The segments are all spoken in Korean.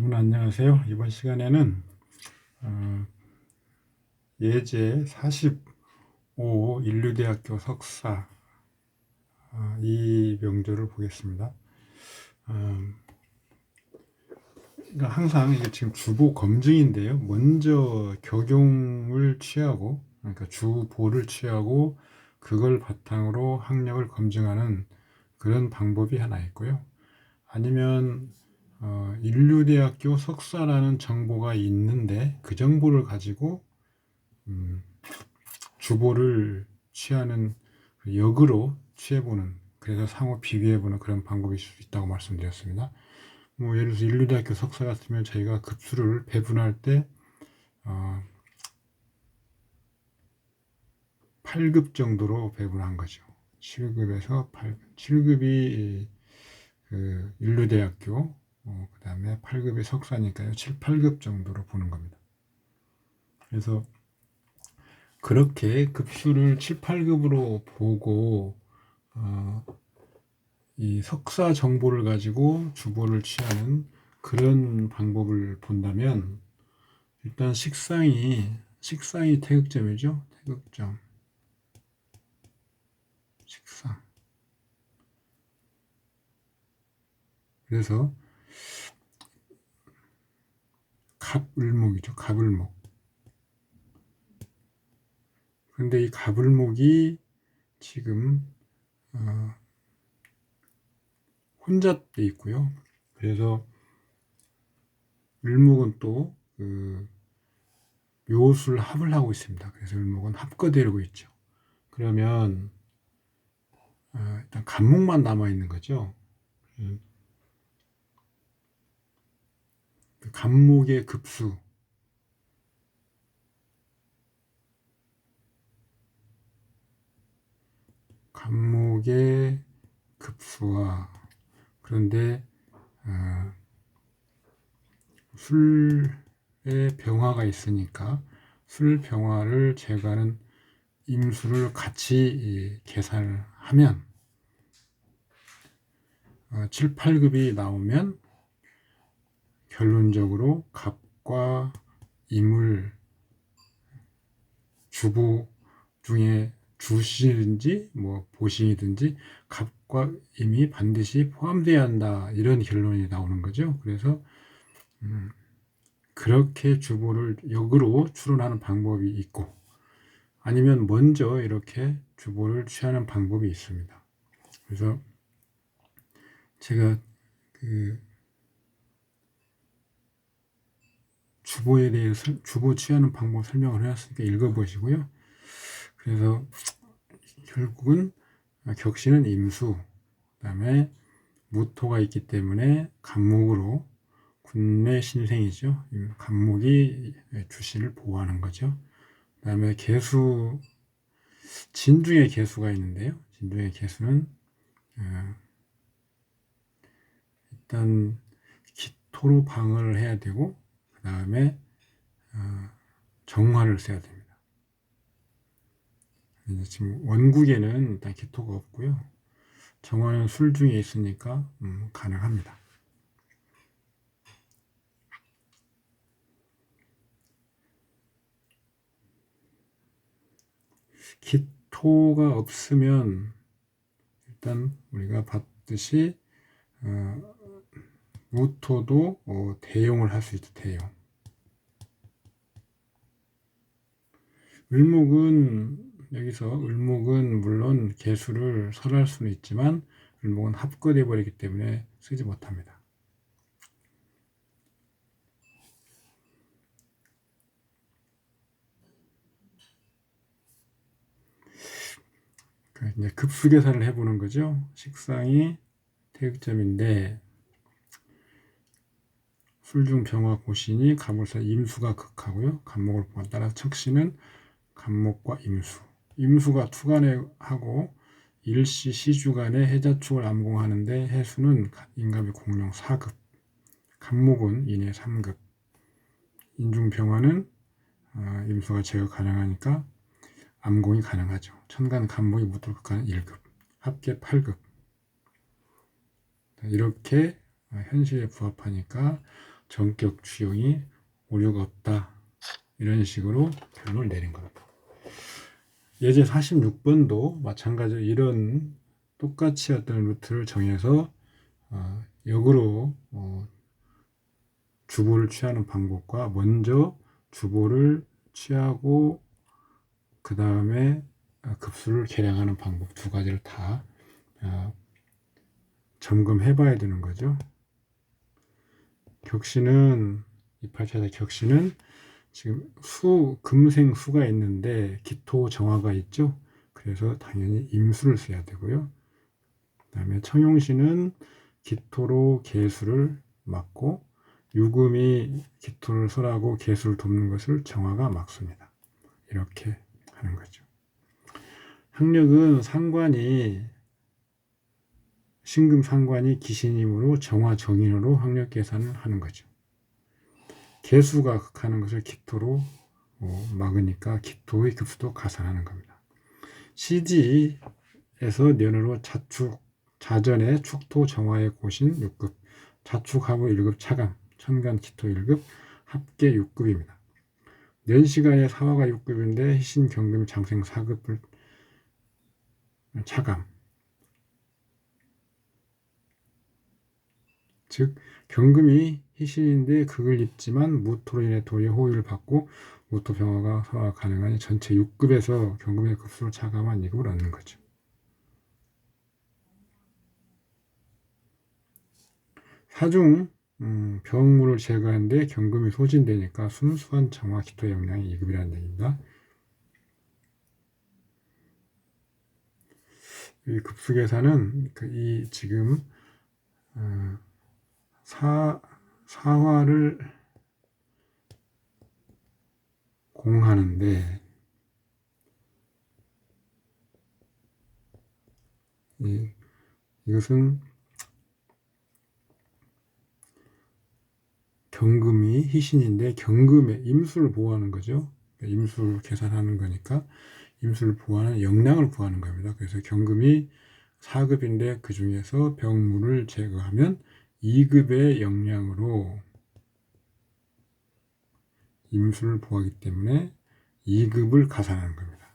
여러분 안녕하세요. 이번 시간에는 어, 예제 45 인류대학교 석사 어, 이 명조를 보겠습니다. 어, 그러니까 항상 이게 지금 주보 검증인데요. 먼저 적용을 취하고 그러니까 주보를 취하고 그걸 바탕으로 학력을 검증하는 그런 방법이 하나 있고요. 아니면 어, 인류대학교 석사라는 정보가 있는데 그 정보를 가지고 음, 주보를 취하는 그 역으로 취해보는 그래서 상호 비교해보는 그런 있을 수 있다고 말씀드렸습니다. 뭐 예를 들어서 인류대학교 석사 같으면 저희가 급수를 배분할 때 어, 8급 정도로 배분한 거죠. 7급에서 8급. 7급이 그 인류대학교 어, 그 다음에 8급이 석사니까요. 7, 8급 정도로 보는 겁니다. 그래서 그렇게 급수를 7, 8급으로 보고 어, 이 석사 정보를 가지고 주보를 취하는 그런 방법을 본다면 일단 식상이 식상이 태극점이죠. 태극점. 식상. 그래서 갑을목이죠. 갑을목. 근데 이 갑을목이 지금 어, 혼자 돼 있고요. 그래서 을목은 또그 묘술 합을 하고 있습니다. 그래서 을목은 합거되고 있죠. 그러면 어, 일단 간목만 남아 있는 거죠. 음. 그 간목의 급수. 간목의 급수와 그런데 어, 술의 병화가 있으니까 술 병화를 제거하는 임수를 같이 계산을 하면 어, 7, 8급이 나오면 결론적으로 갑과 임을 주부 중에 주시든지 뭐 보시든지 갑과 임이 반드시 포함되어야 한다 이런 결론이 나오는 거죠. 그래서 음, 그렇게 주보를 역으로 추론하는 방법이 있고 아니면 먼저 이렇게 주보를 취하는 방법이 있습니다. 그래서 제가 그 주보에 대해서 주보 취하는 방법 설명을 해놨으니까 읽어보시고요. 그래서 결국은 격신은 임수, 그 다음에 무토가 있기 때문에 간목으로 군내 신생이죠. 간목이 주신을 보호하는 거죠. 그 다음에 개수, 진중의 개수가 있는데요. 진중의 개수는 어, 일단 기토로 방어를 해야 되고 그 다음에 어, 정화를 써야 됩니다. 지금 원국에는 일단 기토가 없고요. 정화는 술 중에 있으니까 음, 가능합니다. 기토가 없으면 일단 우리가 봤듯이 어, 무토도 어, 대용을 할 수 있죠. 대용. 을목은 여기서 을목은 물론 개수를 설할 수는 있지만 을목은 합거돼 버리기 때문에 쓰지 못합니다. 그 이제 급수 계산을 해보는 거죠. 식상이 태극점인데 술중 병화 고신이 갑을사 임수가 극하고요. 간목을 따라 척신은 간목과 임수. 임수가 투간에 하고 일시 시주간에 해자축을 암공하는데 해수는 인갑이 공룡 4급. 간목은 인해 3급. 인중병화는 어, 임수가 제거 가능하니까 암공이 가능하죠. 천간 간목이 무토극한 1급. 합계 8급. 이렇게 현실에 부합하니까 전격 추용이 오류가 없다. 이런 식으로 결론을 내린 겁니다. 예제 46번도 마찬가지로 이런 똑같이 어떤 루트를 정해서 어, 역으로 어, 주보를 취하는 방법과 먼저 주보를 취하고 그 다음에 급수를 계량하는 방법 두 가지를 다 어, 점검해 봐야 되는 거죠. 격시는 이팔차의 격시는 지금 수 금생 수가 있는데 기토 정화가 있죠. 그래서 당연히 임수를 써야 되고요. 그다음에 청용시는 기토로 개수를 막고 유금이 기토를 설하고 개수를 돕는 것을 정화가 막습니다. 이렇게 하는 거죠. 학력은 상관이 신금 상관이 기신이므로 정화 정인으로 학력 계산을 하는 거죠. 개수가 극하는 것을 기토로 어, 막으니까 기토의 급수도 가산하는 겁니다. CG에서 년으로 자축 자전의 축토 정화의 고신 6급, 자축하부 1급 차감, 천간 기토 1급, 합계 6급입니다. 년시간의 사화가 6급인데 희신 경금 장생 4급을 차감. 즉 경금이 희신인데 극을 입지만 무토로 인해 도의 호의를 받고 무토 병화가 소화 가능하니 전체 6급에서 경금의 급수를 차감한 2급을 얻는 거죠. 사중 음, 병물을 제거하는데 경금이 소진되니까 순수한 정화 기토 영양이 2급이라는 얘기입니다. 이 급수 계산은 그 이 지금 어, 사 사화를 공하는데 이, 이것은 경금이 희신인데 경금의 임수를 보호하는 거죠. 임수를 계산하는 거니까 임수를 보호하는 영량을 구하는 겁니다. 그래서 경금이 4급인데 그 중에서 병물을 제거하면 2급의 영량으로 임수를 보호하기 때문에 2급을 가산하는 겁니다.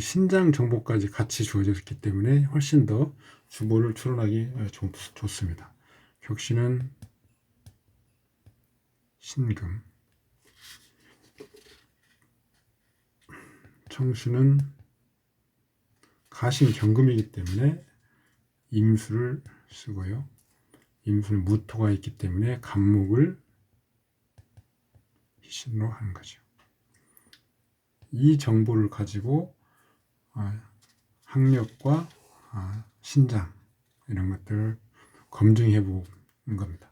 신장 정보까지 같이 주어졌기 때문에 훨씬 더 주보를 추론하기 좋, 좋습니다. 격시는 신금 청수는 가신 경금이기 때문에 임수를 쓰고요. 임수는 무토가 있기 때문에 간목을 희신으로 하는 거죠. 이 정보를 가지고 아, 학력과 아, 신장 이런 것들을 검증해 보는 겁니다.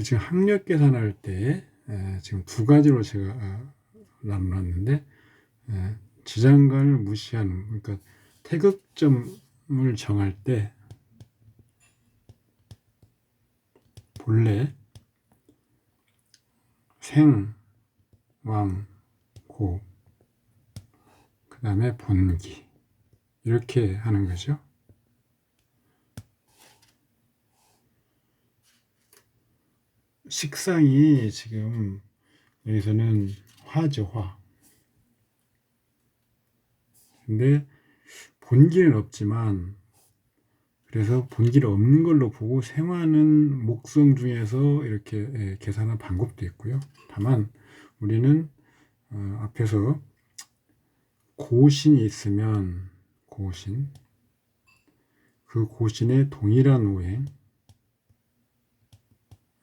지금 학력 계산할 때 지금 두 가지로 제가 아, 나눠놨는데 지장간을 무시하는 그러니까 태극점을 정할 때 본래 생, 왕, 고, 그 다음에 본기 이렇게 하는 거죠. 식상이 지금 여기서는 화죠, 화. 근데 본기는 없지만 그래서 본기를 없는 걸로 보고 생화는 목성 중에서 이렇게 예, 계산한 방법도 있고요. 다만 우리는 어, 앞에서 고신이 있으면 고신 그 고신의 동일한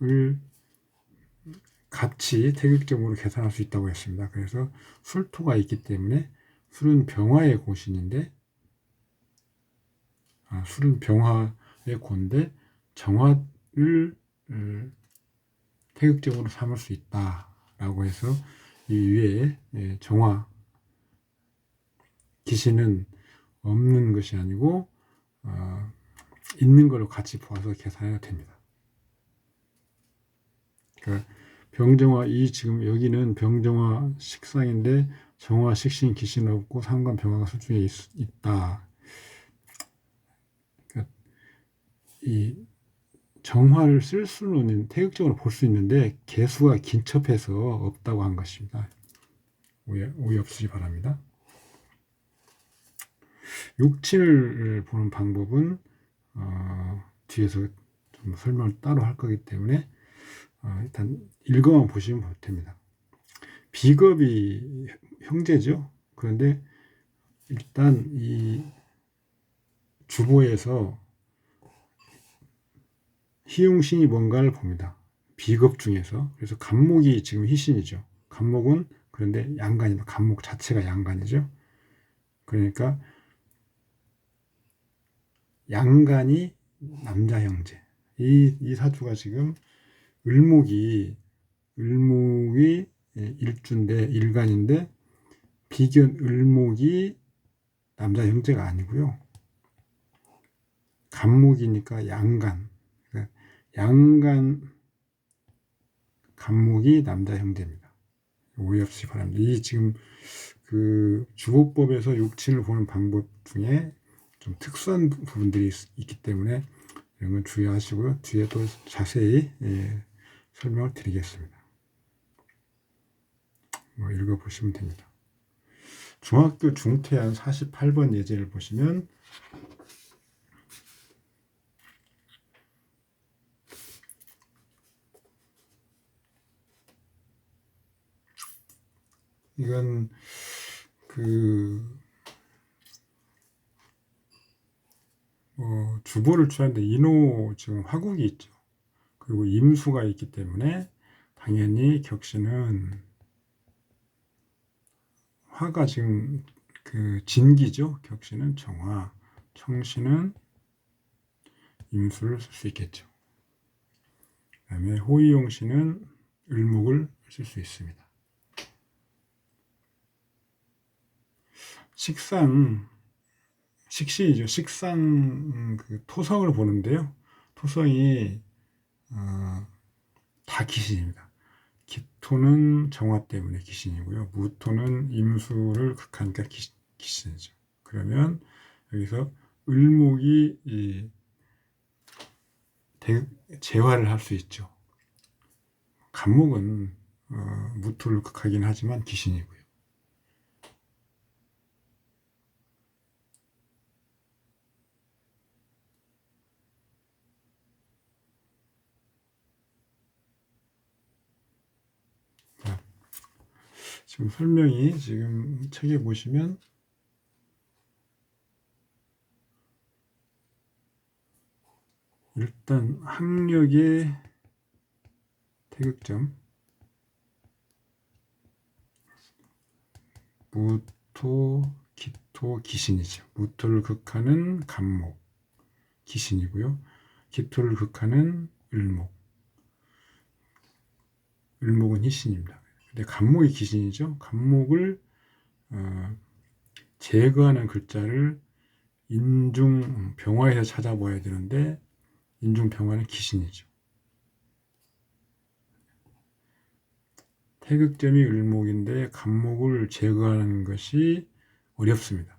오행을 같이 태극적으로 계산할 수 있다고 했습니다. 그래서 술토가 있기 때문에 술은 병화의 고신인데 아, 술은 병화의 고인데 정화를 음, 태극적으로 삼을 수 있다라고 해서 이 위에 예, 정화 기신은 없는 것이 아니고 어, 있는 걸로 같이 보아서 계산해도 됩니다. 그러니까 병정화 이 지금 여기는 병정화 식상인데 정화 식신 기신 없고 상관 병화가 수중에 있, 있다. 그러니까 이 정화를 쓸 수는 태극적으로 볼 수 있는데 개수가 긴첩해서 없다고 한 것입니다. 오해, 오해 없으시 바랍니다. 육친을 보는 방법은 어, 뒤에서 좀 설명을 따로 할 거기 때문에 어, 일단 읽어만 보시면 됩니다. 비겁이 형제죠. 그런데 일단 이 주보에서 희용신이 뭔가를 봅니다. 비겁 중에서 그래서 간목이 지금 희신이죠. 간목은 그런데 양간이다. 간목 자체가 양간이죠. 그러니까 양간이 남자 형제. 이, 이 사주가 지금 을목이 을목이 일주인데 일간인데 비견 을목이 남자 형제가 아니고요. 간목이니까 양간. 그러니까 양간 간목이 남자 형제입니다. 오해 없이 바랍니다. 이 지금 그 주보법에서 육친을 보는 방법 중에 좀 특수한 부분들이 있, 기 때문에 이런 건 주의하시고요. 뒤에 또 자세히 예, 설명을 드리겠습니다. 뭐 읽어보시면 됩니다. 중학교 중퇴한 48번 예제를 보시면 이건 그 어, 주보를 취하는데 인호 지금 화국이 있죠. 그리고 임수가 있기 때문에 당연히 격신은 화가 지금 그 진기죠. 격신은 정화, 청신은 임수를 쓸 수 있겠죠. 그 다음에 호의용신은 을목을 쓸 수 있습니다. 식상 식신이죠. 식상 음, 그 토성을 보는데요. 토성이 어, 다 기신입니다. 기토는 정화 때문에 기신이고요. 무토는 임수를 극하니까 기, 기신이죠. 그러면 여기서 을목이 이 대, 재화를 할 수 있죠. 간목은 어, 무토를 극하긴 하지만 기신이고요. 지금 설명이 지금 책에 보시면 일단 학력의 태극점 무토, 기토, 기신이죠. 무토를 극하는 간목, 기신이고요. 기토를 극하는 을목, 을목은 희신입니다. 근데 간목이 기신이죠. 간목을 어, 제거하는 글자를 인중 병화에서 찾아봐야 되는데 인중 병화는 기신이죠. 태극점이 을목인데 간목을 제거하는 것이 어렵습니다.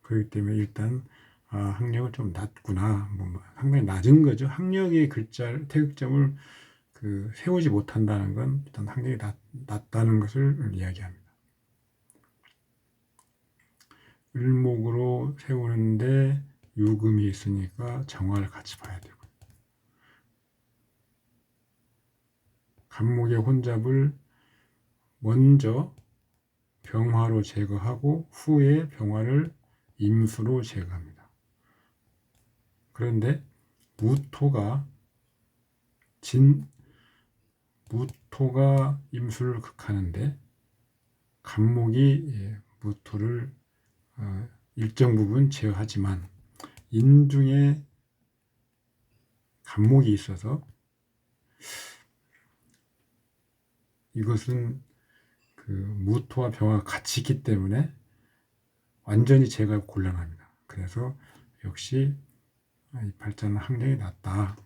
그렇기 때문에 일단 아, 학력은 좀 낮구나. 뭐, 뭐 상당히 낮은 거죠. 학력의 글자 태극점을 그 세우지 못한다는 건 일단 학력이 낮, 낮다는 것을 이야기합니다. 을목으로 세우는데 유금이 있으니까 정화를 같이 봐야 되고 간목의 혼잡을 먼저 병화로 제거하고 후에 병화를 임수로 제거합니다. 그런데 무토가 진 무토가 임수를 극하는데 간목이 예, 무토를 어, 일정 부분 제어하지만 인중에 간목이 있어서 이것은 그 무토와 병화가 같이 있기 때문에 완전히 제가 곤란합니다. 그래서 역시 아, 이 팔자는 학력이 낮다.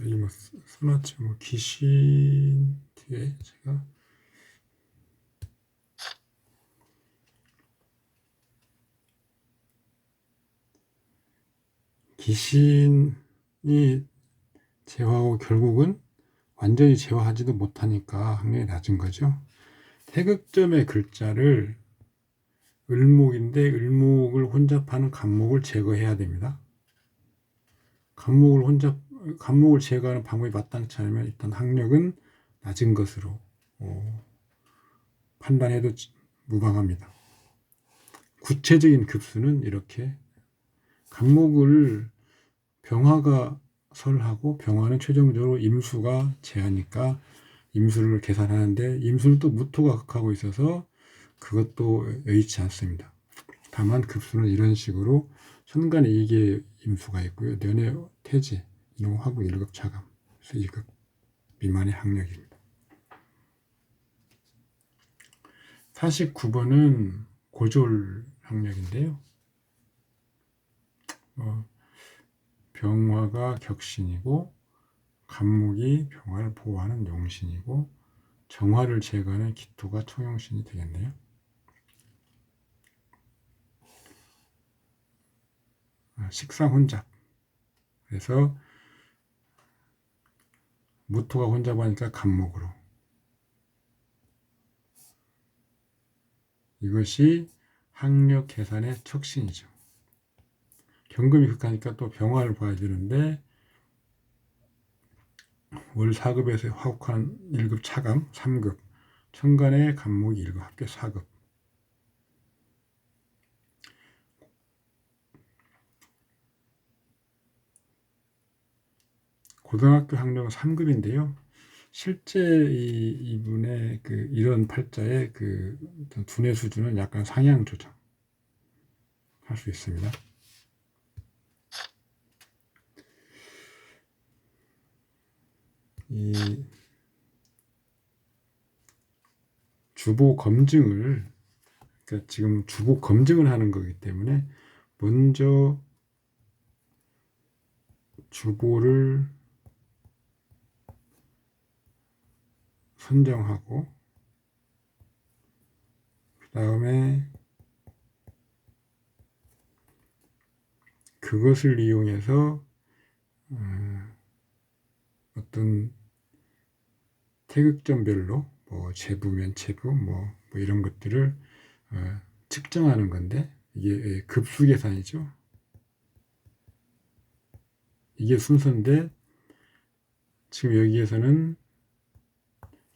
여기 뭐. 뭐 뒤에 제가 귀신이 제화하고 결국은 완전히 제화하지도 못하니까 학력이 낮은 거죠. 태극점의 글자를 을목인데 을목을 혼잡하는 간목을 제거해야 됩니다. 간목을 혼잡 간목을 제거하는 방법이 마땅치 않으면 일단 학력은 낮은 것으로 어, 판단해도 지- 무방합니다. 구체적인 급수는 이렇게 간목을 병화가 설하고 병화는 최종적으로 임수가 제하니까 임수를 계산하는데 임수는 또 무토가 극하고 있어서 그것도 여의치 않습니다. 다만 급수는 이런 식으로 현관에 이게 임수가 있고요. 년에 태지, 이용하고 1급 차감, 그래서 2급 미만의 학력입니다. 49번은 고졸 학력인데요. 어, 병화가 격신이고 간목이 병화를 보호하는 용신이고 정화를 제거하는 기토가 청용신이 되겠네요. 아, 식상 혼잡. 그래서 무토가 혼잡하니까 간목으로. 이것이 학력 계산의 척신이죠. 경금이 극하니까 또 병화를 봐야 되는데 월 4급에서 화국한 1급 차감 3급 천간의 간목이 1급 합계 4급 고등학교 학력은 3급인데요. 실제 이, 이분의 그 이런 팔자의 그 두뇌 수준은 약간 상향 조정 할 수 있습니다. 이 주보 검증을 그러니까 지금 주보 검증을 하는 거기 때문에 먼저 주보를 선정하고 그 다음에 그것을 이용해서 어, 어떤 태극점별로 뭐 제부면 제부 뭐, 뭐 이런 것들을 어, 측정하는 건데 이게 급수 계산이죠. 이게 순서인데 지금 여기에서는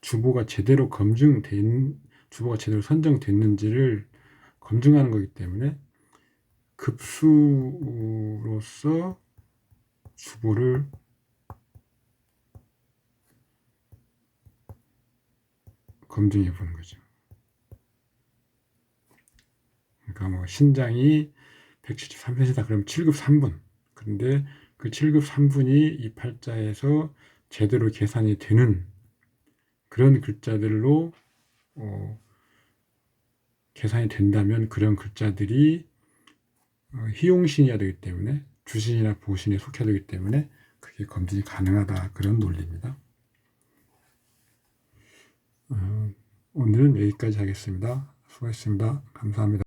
주보가 제대로 검증된 주보가 제대로 선정됐는지를 검증하는 거기 때문에 급수로서 주보를 검증해 보는 거죠. 그러니까 뭐 신장이 173cm다 그러면 7급 3분. 그런데 그 7급 3분이 이 팔자에서 제대로 계산이 되는 그런 글자들로 어, 계산이 된다면 그런 글자들이 어, 희용신이어야 되기 때문에 주신이나 보신에 속해야 되기 때문에 그게 검증이 가능하다 그런 논리입니다. 어, 오늘은 여기까지 하겠습니다. 수고했습니다. 감사합니다.